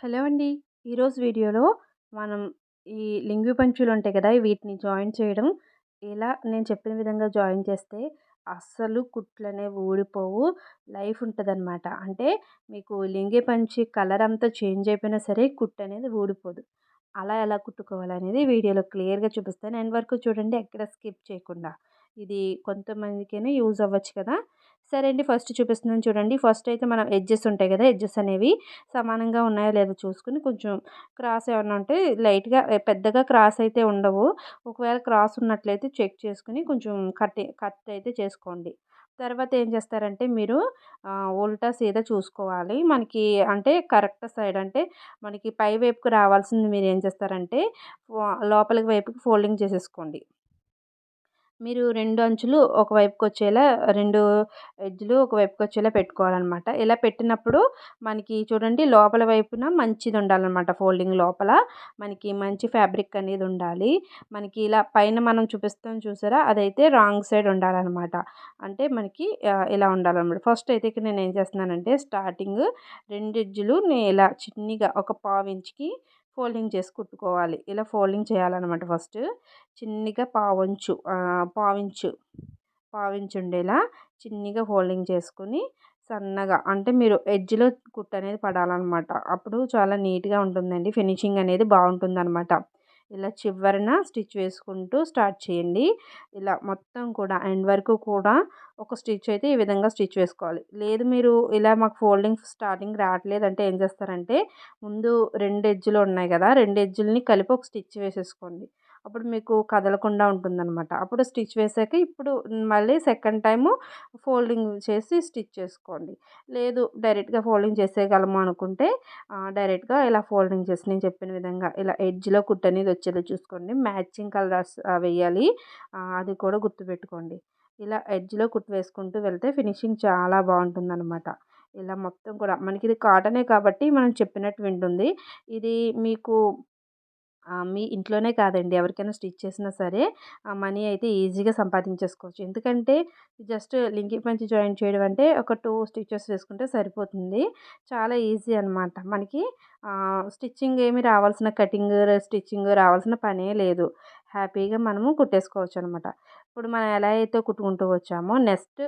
Hello అండి. ఈరోజు వీడియోలో మనం ఈ లింగి పంచులు ఉంటాయి కదా వీటిని జాయిన్ చేయడం. ఇలా నేను చెప్పిన విధంగా జాయిన్ చేస్తే అస్సలు కుట్లు అనేవి ఊడిపోవు లైఫ్ ఉంటుందన్నమాట. అంటే మీకు లింగి పంచి కలర్ అంతా చేంజ్ అయిపోయినా సరే కుట్టు అనేది ఊడిపోదు. అలా ఎలా కుట్టుకోవాలనేది వీడియోలో క్లియర్గా చూపిస్తాను. అండ్ వరకు చూడండి ఎక్కడ స్కిప్ చేయకుండా. ఇది కొంతమందికైనా యూజ్ అవ్వచ్చు కదా. సరే అండి ఫస్ట్ చూపిస్తున్నాను చూడండి. ఫస్ట్ అయితే మనం ఎడ్జెస్ ఉంటాయి కదా ఎడ్జెస్ అనేవి సమానంగా ఉన్నాయో లేదో చూసుకుని కొంచెం క్రాస్ ఏమైనా ఉంటే లైట్గా పెద్దగా క్రాస్ అయితే ఉండవు. ఒకవేళ క్రాస్ ఉన్నట్లయితే చెక్ చేసుకుని కొంచెం కట్ కట్ అయితే చేసుకోండి. తర్వాత ఏం చేస్తారంటే మీరు ఉల్టా సీదా చూసుకోవాలి. మనకి అంటే కరెక్ట్ సైడ్ అంటే మనకి పై వైపుకు రావాల్సింది మీరు ఏం చేస్తారంటే లోపలికి వైపుకి ఫోల్డింగ్ చేసేసుకోండి. మీరు రెండు అంచులు ఒకవైపుకి వచ్చేలా రెండు ఎడ్జ్లు ఒకవైపుకి వచ్చేలా పెట్టుకోవాలన్నమాట. ఇలా పెట్టినప్పుడు మనకి చూడండి లోపల వైపున మంచిది ఉండాలన్నమాట ఫోల్డింగ్ లోపల. మనకి మంచి ఫ్యాబ్రిక్ అనేది ఉండాలి. మనకి ఇలా పైన మనం చూపిస్తాం చూసారా అదైతే రాంగ్ సైడ్ ఉండాలన్నమాట. అంటే మనకి ఇలా ఉండాలన్నమాట. ఫస్ట్ అయితే ఇక్కడ నేను ఏం చేస్తున్నానంటే స్టార్టింగ్ రెండు ఎడ్జ్లు నేను ఇలా చిన్నగా ఒక పావు ఇంచుకి ఫోల్డింగ్ చేసి కుట్టుకోవాలి. ఇలా ఫోల్డింగ్ చేయాలన్నమాట ఫస్ట్. చిన్నగా పావంచు పావించు పావించు ఉండేలా చిన్నగా ఫోల్డింగ్ చేసుకుని సన్నగా అంటే మీరు ఎడ్జ్లో కుట్టు అనేది పడాలన్నమాట. అప్పుడు చాలా నీట్గా ఉంటుందండి. ఫినిషింగ్ అనేది బాగుంటుందన్నమాట. ఇలా చివరన స్టిచ్ వేసుకుంటూ స్టార్ట్ చేయండి. ఇలా మొత్తం కూడా ఎండ్ వరకు కూడా ఒక స్టిచ్ అయితే ఈ విధంగా స్టిచ్ వేసుకోవాలి. లేదు మీరు ఇలా మాకు ఫోల్డింగ్ స్టార్టింగ్ రావట్లేదు అంటే ఏం చేస్తారంటే ముందు రెండు ఎడ్జులు ఉన్నాయి కదా రెండు ఎడ్జులని కలిపి ఒక స్టిచ్ వేసేసుకోండి. అప్పుడు మీకు కదలకుండా ఉంటుందన్నమాట. అప్పుడు స్టిచ్ వేసాక ఇప్పుడు మళ్ళీ సెకండ్ టైము ఫోల్డింగ్ చేసి స్టిచ్ చేసుకోండి. లేదు డైరెక్ట్గా ఫోల్డింగ్ చేసేయగలము అనుకుంటే డైరెక్ట్గా ఇలా ఫోల్డింగ్ చేసి నేను చెప్పిన విధంగా ఇలా ఎడ్జ్లో కుట్ అనేది వచ్చేలా చూసుకోండి. మ్యాచింగ్ కలర్స్ వేయాలి. అది కూడా గుర్తుపెట్టుకోండి. ఇలా ఎడ్జ్లో కుట్టు వేసుకుంటూ వెళ్తే ఫినిషింగ్ చాలా బాగుంటుంది ఇలా మొత్తం కూడా మనకి ఇది కాటనే కాబట్టి మనం చెప్పినట్టు వింటుంది. ఇది మీకు మీ ఇంట్లోనే కాదండి. ఎవరికైనా స్టిచ్ చేసినా సరే ఆ మనీ అయితే ఈజీగా సంపాదించేసుకోవచ్చు. ఎందుకంటే జస్ట్ లింక్ పంచి జాయిన్ చేయడం అంటే ఒక టూ స్టిచెస్ వేసుకుంటే సరిపోతుంది. చాలా ఈజీ అనమాట మనకి స్టిచ్చింగ్ ఏమి రావాల్సిన కటింగ్ స్టిచ్చింగ్ రావాల్సిన పనే లేదు. హ్యాపీగా మనము కుట్టేసుకోవచ్చు అనమాట ఇప్పుడు మనం ఎలా అయితే కుట్టుకుంటూ వచ్చామో నెక్స్ట్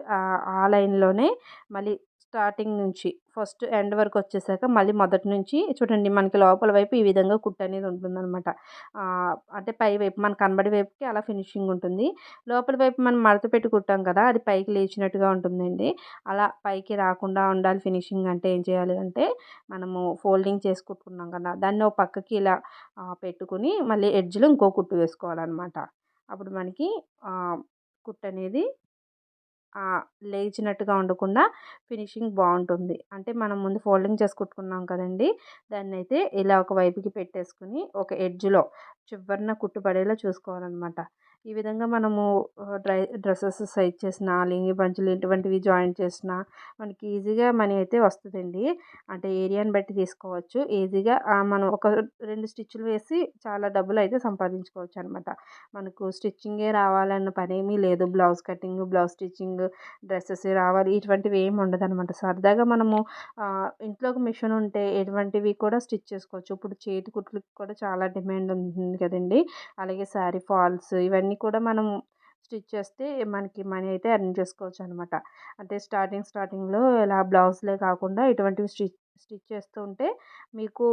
ఆ లైన్లోనే మళ్ళీ స్టార్టింగ్ నుంచి ఫస్ట్ ఎండ్ వరకు వచ్చేసాక మళ్ళీ మొదటి నుంచి చూడండి మనకి లోపల వైపు ఈ విధంగా కుట్టు అనేది ఉంటుందన్నమాట. అంటే పై వైపు మన కనబడి వైపుకి అలా ఫినిషింగ్ ఉంటుంది. లోపల వైపు మనం మడత పెట్టి కుట్టాం కదా అది పైకి లేచినట్టుగా ఉంటుందండి. అలా పైకి రాకుండా ఉండాలి ఫినిషింగ్ అంటే ఏం చేయాలి అంటే మనము ఫోల్డింగ్ చేసి కుట్టుకున్నాం కదా దాన్ని ఒక పక్కకి ఇలా పెట్టుకుని మళ్ళీ ఎడ్జ్లో ఇంకో కుట్టు వేసుకోవాలన్నమాట. అప్పుడు మనకి కుట్టు అనేది లేచినట్టుగా ఉండకుండా ఫినిషింగ్ బాగుంటుంది. అంటే మనం ముందు ఫోల్డింగ్ చేసి కుట్టుకున్నాం కదండి దాన్ని అయితే ఇలా ఒక వైపుకి పెట్టేసుకుని ఒక ఎడ్జ్లో చివరిన కుట్టుపడేలా చూసుకోవాలన్నమాట. ఈ విధంగా మనము డ్రై డ్రెస్సెస్ సైజ్ చేసిన లింగి పంచులు ఇటువంటివి జాయిన్ చేసిన మనకి ఈజీగా మనీ అయితే వస్తుందండి. అంటే ఏరియాని బట్టి తీసుకోవచ్చు. ఈజీగా మనం ఒక రెండు స్టిచ్లు వేసి చాలా డబ్బులు అయితే సంపాదించుకోవచ్చు అనమాట మనకు స్టిచ్చింగే రావాలన్న పని ఏమీ లేదు. Blouse cutting blouse stitching dresses రావాలి ఇటువంటివి ఏమి ఉండదు అనమాట సరదాగా మనము ఇంట్లో ఒక మిషన్ ఉంటే ఎటువంటివి కూడా స్టిచ్ చేసుకోవచ్చు. ఇప్పుడు చేతి కుట్లకి కూడా చాలా డిమాండ్ ఉంటుంది కదండి. అలాగే శారీ ఫాల్స్ ఇవన్నీ ఇవన్నీ కూడా మనం స్టిచ్ చేస్తే మనకి మనీ అయితే ఎర్న్ చేసుకోవచ్చు అనమాట అంటే స్టార్టింగ్ స్టార్టింగ్లో ఇలా బ్లౌజ్లే కాకుండా ఇటువంటివి స్టిచ్ స్టిచ్ చేస్తూ ఉంటే మీకు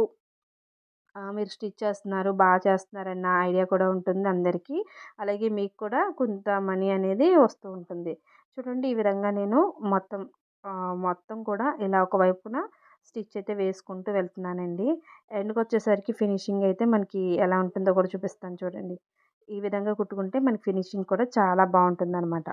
మీరు స్టిచ్ చేస్తున్నారు బాగా చేస్తున్నారన్న ఐడియా కూడా ఉంటుంది అందరికీ. అలాగే మీకు కూడా కొంత మనీ అనేది వస్తూ ఉంటుంది. చూడండి ఈ విధంగా నేను మొత్తం మొత్తం కూడా ఇలా ఒక వైపున స్టిచ్ అయితే వేసుకుంటూ వెళ్తున్నానండి. ఎండ్కి వచ్చేసరికి ఫినిషింగ్ అయితే మనకి ఎలా ఉంటుందో కూడా చూపిస్తాను చూడండి. ఈ విధంగా కుట్టుకుంటే మనకి ఫినిషింగ్ కూడా చాలా బాగుంటుంది అనమాట